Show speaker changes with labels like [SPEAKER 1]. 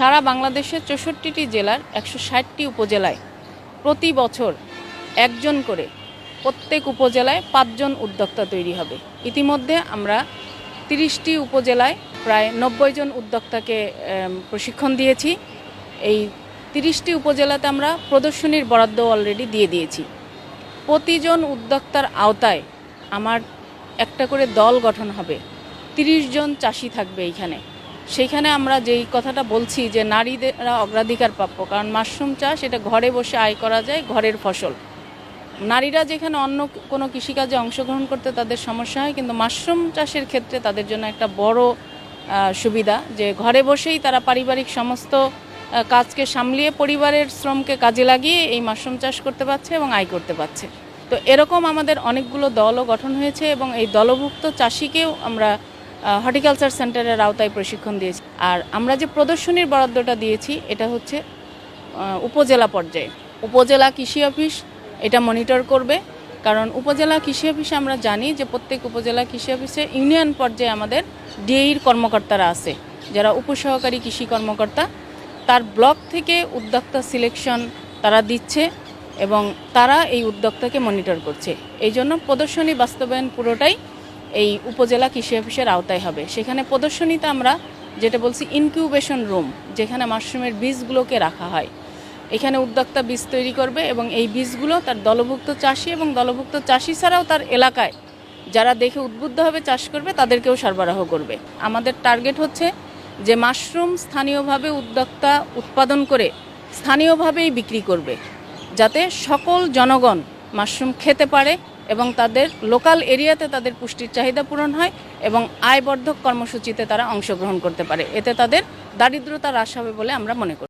[SPEAKER 1] সারা বাংলাদেশের চৌষট্টিটি জেলার একশো ষাটটি উপজেলায় প্রতি বছর একজন করে প্রত্যেক উপজেলায় পাঁচজন উদ্যোক্তা তৈরি হবে। ইতিমধ্যে আমরা তিরিশটি উপজেলায় প্রায় নব্বই জন উদ্যোক্তাকে প্রশিক্ষণ দিয়েছি। এই তিরিশটি উপজেলাতে আমরা প্রদর্শনীর বরাদ্দ অলরেডি দিয়ে দিয়েছি। প্রতিজন উদ্যোক্তার আওতায় আমার একটা করে দল গঠন হবে। তিরিশ জন চাষি থাকবে এইখানে। সেইখানে আমরা যেই কথাটা বলছি যে নারীদেরা অগ্রাধিকার প্রাপ্য, কারণ মাশরুম চাষ এটা ঘরে বসে আয় করা যায় ঘরের ফসল। নারীরা যেখানে অন্য কোনো কৃষিকাজে অংশগ্রহণ করতে তাদের সমস্যা হয়, কিন্তু মাশরুম চাষের ক্ষেত্রে তাদের জন্য একটা বড় সুবিধা যে ঘরে বসেই তারা পারিবারিক সমস্ত কাজকে সামলিয়ে পরিবারের শ্রমকে কাজে লাগিয়ে এই মাশরুম চাষ করতে পারছে এবং আয় করতে পারছে। তো এরকম আমাদের অনেকগুলো দলও গঠন হয়েছে এবং এই দলভুক্ত চাষিকেও আমরা হর্টিকালচার সেন্টারের আওতায় প্রশিক্ষণ দিয়েছি। আর আমরা যে প্রদর্শনীর বরাদ্দটা দিয়েছি, এটা হচ্ছে উপজেলা পর্যায়ে। উপজেলা কৃষি অফিস এটা মনিটর করবে, কারণ উপজেলা কৃষি অফিসে আমরা জানি যে প্রত্যেক উপজেলা কৃষি অফিসে ইউনিয়ন পর্যায়ে আমাদের ডিএইর কর্মকর্তারা আছে, যারা উপসহকারী কৃষি কর্মকর্তা। তার ব্লক থেকে উদ্যোক্তা সিলেকশন তারা দিচ্ছে এবং তারা এই উদ্যোক্তাকে মনিটর করছে। এই জন্য প্রদর্শনী বাস্তবায়ন পুরোটাই এই উপজেলা কৃষি অফিসের আওতায় হবে। সেখানে প্রদর্শনীতে আমরা যেটা বলছি ইনকিউবেশন রুম যেখানে মাশরুমের বীজগুলোকে রাখা হয়। এখানে উদ্যোক্তা বীজ তৈরি করবে এবং এই বীজগুলো তার দলভুক্ত চাষি এবং দলভুক্ত চাষি ছাড়াও তার এলাকায় যারা দেখে উদ্বুদ্ধ হবে চাষ করবে, তাদেরকেও সরবরাহ করবে। আমাদের টার্গেট হচ্ছে যে মাশরুম স্থানীয়ভাবে উদ্যোক্তা উৎপাদন করে স্থানীয়ভাবেই বিক্রি করবে, যাতে সকল জনগণ মাশরুম খেতে পারে এবং তাদের লোকাল এরিয়াতে তাদের পুষ্টির চাহিদা পূরণ হয় এবং আয়বর্ধক কর্মসূচিতে তারা অংশগ্রহণ করতে পারে। এতে তাদের দারিদ্রতা হ্রাস হবে বলে আমরা মনে করি।